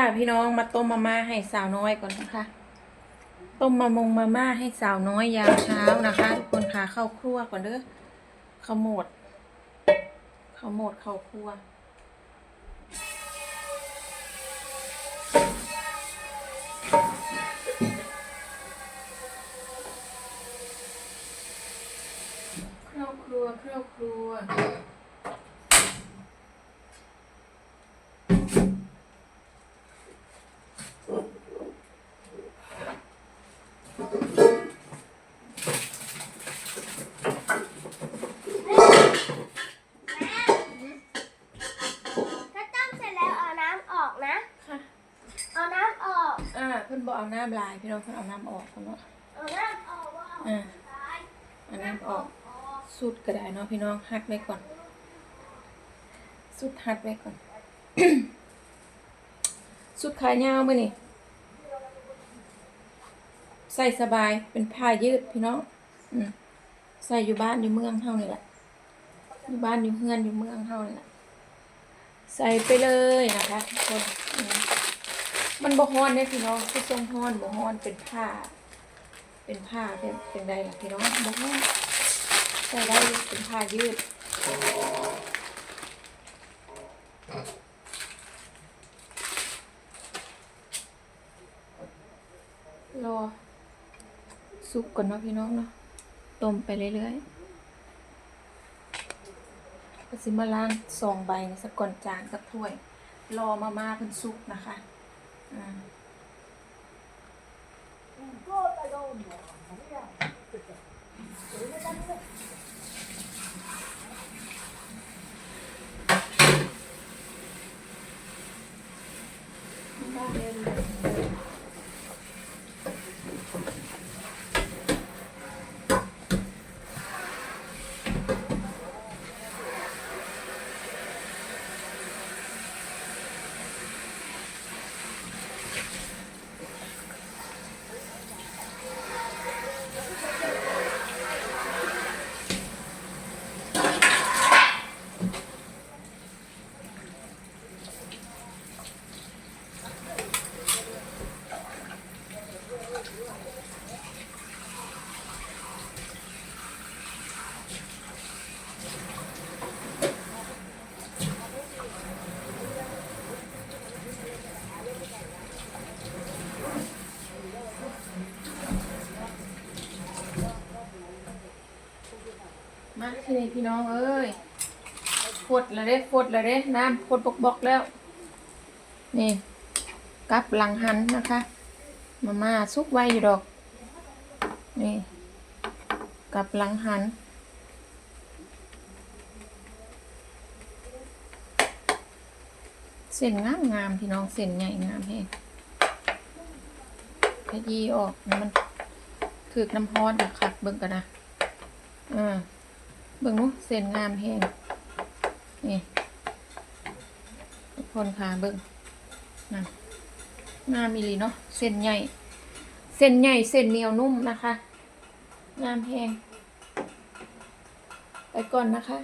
ค่ะพี่น้องมาต้มมาม่าให้สาวน้อยก่อนนะคะ ต้มมามงมาม่าให้สาวน้อยยามเช้านะคะทุกคนค่ะเข้าครัวก่อนเด้อข้าวดข้าวดเข้าครัวครอบครัวครอบครัว ถ้าต้มเสร็จแล้วเอาน้ำออกนะ ค่ะ เอาน้ำออก อ่าเพิ่นบอกเอาน้ำลายพี่น้องเพิ่นเอาน้ำออกเพิ่นเนาะเอาน้ำออกว่าเอาอ่าตายเอาน้ำออกสุดก็ได้เนาะพี่น้องหัดไว้ก่อน สุดหัดไว้ก่อน สุดขายาวมื้อนี่ ใส่สบายเป็นผ้ายืดพี่น้องอืมใส่อยู่บ้านอยู่เมืองเฮานี่แหละอยู่บ้านอยู่เฮือนอยู่เมืองเฮานี่แหละใส่ไปเลยนะคะทุกคนอืมมันบ่ฮ้อนเด้พี่น้องคือทรงฮ้อนบ่ฮ้อนเป็นผ้า เป็นผ้าเป็นเป็นไดล่ะพี่น้องบ่ฮ้อนใส่ได้เป็นผ้ายืดรอ สุกก่อนเนาะพี่น้องเนาะต้มไปเรื่อยๆก็สิมาล้างสองใบสักก่อนจานสักถ้วย รอมาม่าเพิ่นสุกนะคะอ่าได้เลย มาที่นี้พี่น้องเอ้ยฟดแล้วเด้ฟดแล้วเด้น้ำฟดบกบกแล้ว นี่กับหลังหันนะคะ มาม่าซุกไว้อยู่ดอก นี่ กับหลังหันเส้นงามงามๆพี่น้องเส้นใหญ่งามแฮงขยี้ออกมันถือน้ำร้อนอะคักเบิ่งกันนะอ่า เบิ่งนู้เส้นงามแฮงนี่ทุกคนค่ะเบิ่งนั่นงามมีหลีเนาะเส้นใหญ่ เส้นใหญ่เส้นเหนียวนุ่มนะคะ งามแฮงไปก่อนนะคะ